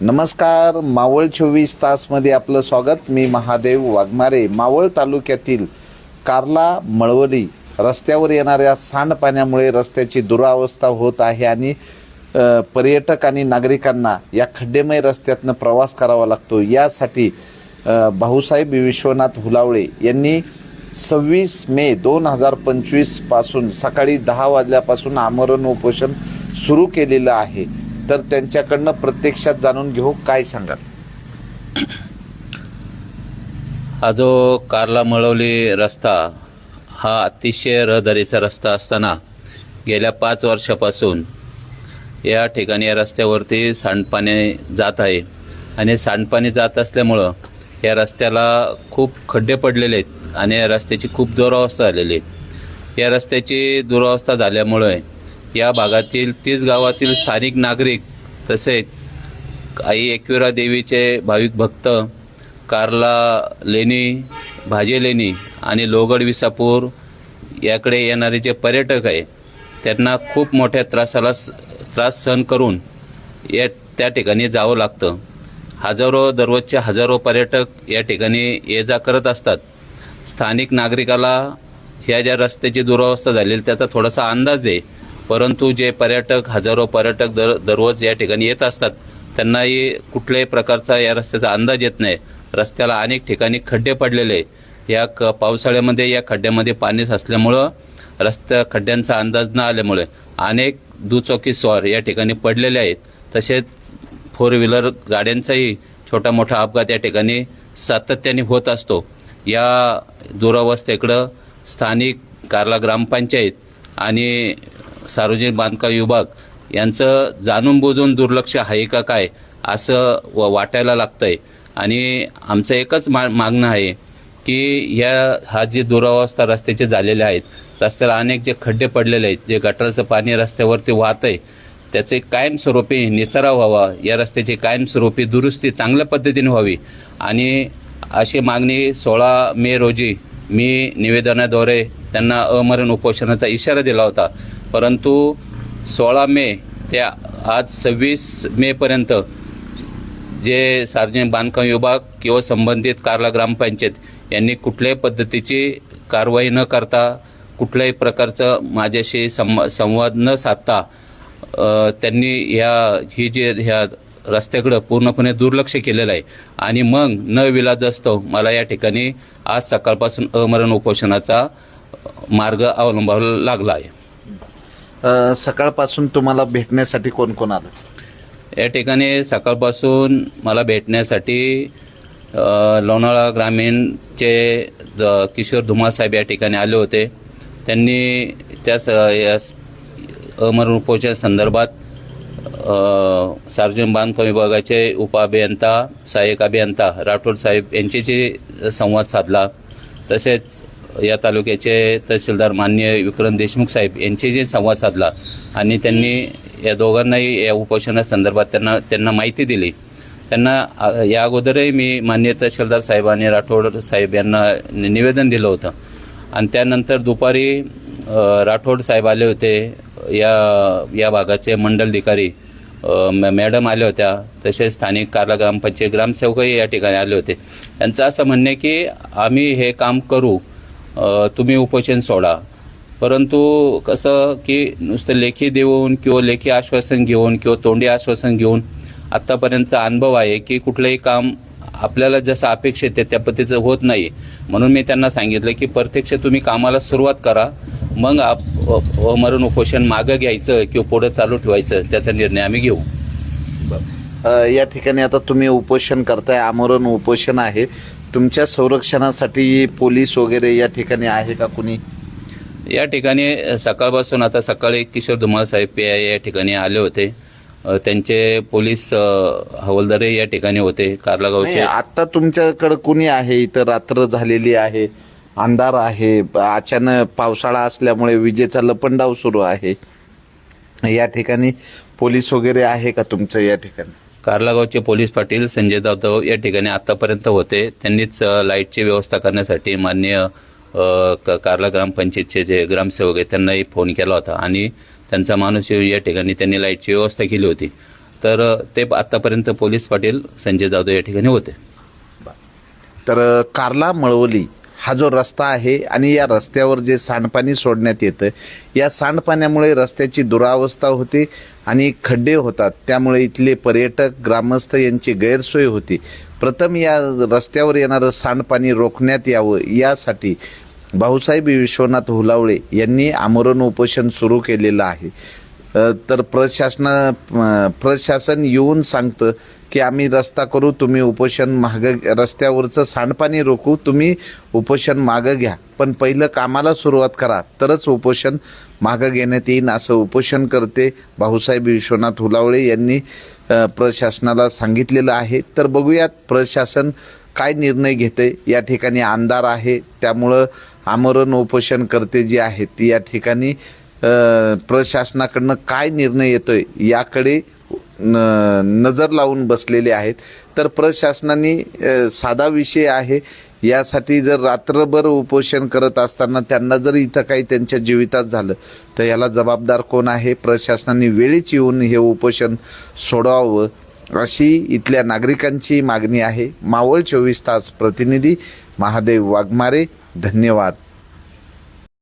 नमस्कार मावळ चोवीस तासमध्ये आपलं स्वागत. मी महादेव वाघमारे. मावळ तालुक्यातील कार्ला मळवली रस्त्यावर येणाऱ्या सांडपाण्यामुळे रस्त्याची दुरावस्था होत आहे आणि पर्यटक आणि नागरिकांना या खड्डेमय रस्त्यातनं प्रवास करावा लागतो. यासाठी भाऊसाहेब विश्वनाथ हुलावळे यांनी सव्वीस मे दोन हजार पंचवीसपासून सकाळी दहा वाजल्यापासून आमरण उपोषण सुरू केलेलं आहे. तर त्यांच्याकडनं प्रत्यक्षात जाणून घेऊ काय सांगाल. हा जो कार्ला मळवली रस्ता हा अतिशय रहदारीचा रस्ता असताना गेल्या पाच वर्षापासून या ठिकाणी या रस्त्यावरती सांडपाणी जात आहे. आणि सांडपाणी जात असल्यामुळं या रस्त्याला खूप खड्डे पडलेले आहेत आणि या रस्त्याची खूप दुरावस्था झालेली आहे. या रस्त्याची दुरावस्था झाल्यामुळे या भागातील तीस गावातील स्थानिक नागरिक तसेच आई एकविरा देवीचे भाविक भक्त कार्ला लेणी भाजे लेणी आणि लोगड विसापूर याकडे येणारे जे पर्यटक आहे त्यांना खूप मोठ्या त्रासाला स- त्रास सहन करून या त्या ठिकाणी जावं लागतं. हजारो दररोजचे हजारो पर्यटक या ठिकाणी ये जा करत असतात. स्थानिक नागरिकाला ह्या ज्या रस्त्याची दुरावस्था झालेली त्याचा थोडासा अंदाज आहे. परंतु जे पर्यटक हजारो पर्यटक दर दररोज या ठिकाणी येत असतात त्यांनाही कुठल्याही प्रकारचा या रस्त्याचा अंदाज येत नाही. रस्त्याला अनेक ठिकाणी खड्डे पडलेले आहे. या क पावसाळ्यामध्ये या खड्ड्यामध्ये पाणी साचल्यामुळं रस्त्या खड्ड्यांचा अंदाज न आल्यामुळे अनेक दुचाकी स्वार या ठिकाणी पडलेले आहेत. तसेच फोर व्हीलर गाड्यांचाही छोटा मोठा अपघात या ठिकाणी सातत्याने होत असतो. या दुरावस्थेकडं स्थानिक कार्ला ग्रामपंचायत आणि सार्वजनिक बांधकाम विभाग यांचं जाणून बुजून दुर्लक्ष आहे का काय असं व वाटायला लागतंय. आणि आमचं एकच मा मागणं आहे की या हा जे दुरावस्था रस्त्याचे झालेले आहेत रस्त्याला अनेक जे खड्डे पडलेले आहेत जे गटराचं पाणी रस्त्यावरती वाहत आहे त्याचे कायमस्वरूपी निचरा व्हावा या रस्त्याची कायमस्वरूपी दुरुस्ती चांगल्या पद्धतीने व्हावी. आणि अशी मागणी सोळा मे रोजी मी निवेदनाद्वारे त्यांना अमरण उपोषणाचा इशारा दिला होता. परंतु सोळा मे ते आज सव्वीस मेपर्यंत जे सार्वजनिक बांधकाम विभाग किंवा संबंधित कार्ला ग्रामपंचायत यांनी कुठल्याही पद्धतीची कारवाई न करता कुठल्याही प्रकारचं माझ्याशी सं संवाद न साधता त्यांनी ह्या ही जे ह्या रस्त्याकडं पूर्णपणे दुर्लक्ष केलेलं आहे. आणि मग न विलाज असतो मला या ठिकाणी आज सकाळपासून अमरण उपोषणाचा मार्ग अवलंबावा लागला आहे. अ, सकाळपासून तुम्हाला भेटण्यासाठी कोण कोण आलं? या ठिकाणी सकाळपासून मला भेटण्यासाठी अ, लोणावळा ग्रामीणचे ज- किशोर धुमाळ साहेब या ठिकाणी आले होते. त्यांनी त्या स या स- संदर्भात अ, सार्वजनिक बांधकाम विभागाचे उपअभियंता सहाय्यक अभियंता राठोड साहेब यांच्याशी संवाद साधला. तसेच या तालुक्याचे तहसीलदार मान्य विक्रम देशमुख साहेब यांचे जे संवाद साधला आणि त्यांनी या दोघांनाही या उपोषणासंदर्भात त्यांना त्यांना माहिती दिली. त्यांना या अगोदरही मी मान्य तहसीलदार साहेब आणि राठोड साहेब यांना निवेदन दिलं होतं. आणि त्यानंतर दुपारी राठोड साहेब आले होते या या भागाचे मंडलधिकारी मॅ- मॅडम आल्या होत्या तसेच स्थानिक कार्ला ग्रामपंचायत ग्रामसेवकही या ठिकाणी आले होते. त्यांचं असं म्हणणे की आम्ही हे काम करू तुम्ही उपोषण सोडा. परंतु कसं की नुसतं लेखी देऊन किंवा लेखी आश्वासन घेऊन किंवा तोंडी आश्वासन घेऊन आत्तापर्यंतचा अनुभव आहे की कुठलंही काम आपल्याला जसं अपेक्षित आहे त्या पद्धतीचं होत नाही. म्हणून मी त्यांना सांगितलं की प्रत्यक्ष तुम्ही कामाला सुरुवात करा. मग आप मरण उपोषण मागं घ्यायचं किंवा पुढं चालू ठेवायचं त्याचा निर्णय आम्ही घेऊ. या ठिकाणी आता तुम्ही उपोषण करताय आमरण उपोषण आहे. तुमच्या संरक्षणासाठी पोलीस वगैरे या ठिकाणी आहे का कुणी? या ठिकाणी सकाळपासून आता सकाळी किशोर धुमाळ साहेब पी आय या ठिकाणी आले होते. त्यांचे पोलीस अ, हवालदारही या ठिकाणी होते कार्ला नाही, गावचे आता तुमच्याकडे कुणी आहे? इथं रात्र झालेली आहे अंधार आहे अचानक पावसाळा असल्यामुळे विजेचा लपंडाव सुरू आहे. या ठिकाणी पोलीस वगैरे आहे का तुमचं या ठिकाणी? कार्लागावचे पोलीस पाटील संजय जाधव या ठिकाणी आतापर्यंत होते. त्यांनीच लाईटची व्यवस्था करण्यासाठी मान्य क- कार्ला ग्रामपंचायतचे जे ग्रामसेवक आहेत त्यांनाही फोन केला होता आणि त्यांचा माणूस या ठिकाणी त्यांनी लाईटची व्यवस्था केली होती. तर ते आतापर्यंत पोलीस पाटील संजय जाधव या ठिकाणी होते. तर कार्ला मळवली हा जो रस्ता आहे आणि या रस्त्यावर जे सांडपाणी सोडण्यात येतं या सांडपाण्यामुळे रस्त्याची दुरावस्था होते आणि खड्डे होतात. त्यामुळे इथले पर्यटक ग्रामस्थ यांची गैरसोय होती. प्रथम या रस्त्यावर येणारं सांडपाणी रोखण्यात यावं यासाठी भाऊसाहेब विश्वनाथ हुलावळे यांनी आमरण उपोषण सुरू केलेलं आहे. तर प्रशासना प्रशासन येऊन सांगतं की आम्ही रस्ता करू तुम्ही उपोषण माग रस्त्यावरचं सांडपाणी रोखू तुम्ही उपोषण मागं घ्या. पण पहिलं कामाला सुरुवात करा तरच उपोषण मागं घेण्यात येईन असं उपोषण करते भाऊसाहेब विश्वनाथ हुलावळे यांनी प्रशासनाला सांगितलेलं आहे. तर बघूयात प्रशासन काय निर्णय घेते या ठिकाणी अंधार आहे त्यामुळं आमरण उपोषण करते जे आहेत ती या ठिकाणी प्रशासनाकडनं काय निर्णय येतोय याकडे न- नजर लावून बसलेले आहेत. तर प्रशासनाने साधा विषय आहे. यासाठी जर रात्रभर उपोषण करत असताना त्यांना जर इथं काही त्यांच्या जीवितात झालं तर याला जबाबदार कोण आहे? प्रशासनाने वेळीच येऊन हे उपोषण सोडवावं अशी इथल्या नागरिकांची मागणी आहे. मावळ चोवीस तास प्रतिनिधी महादेव वाघमारे धन्यवाद.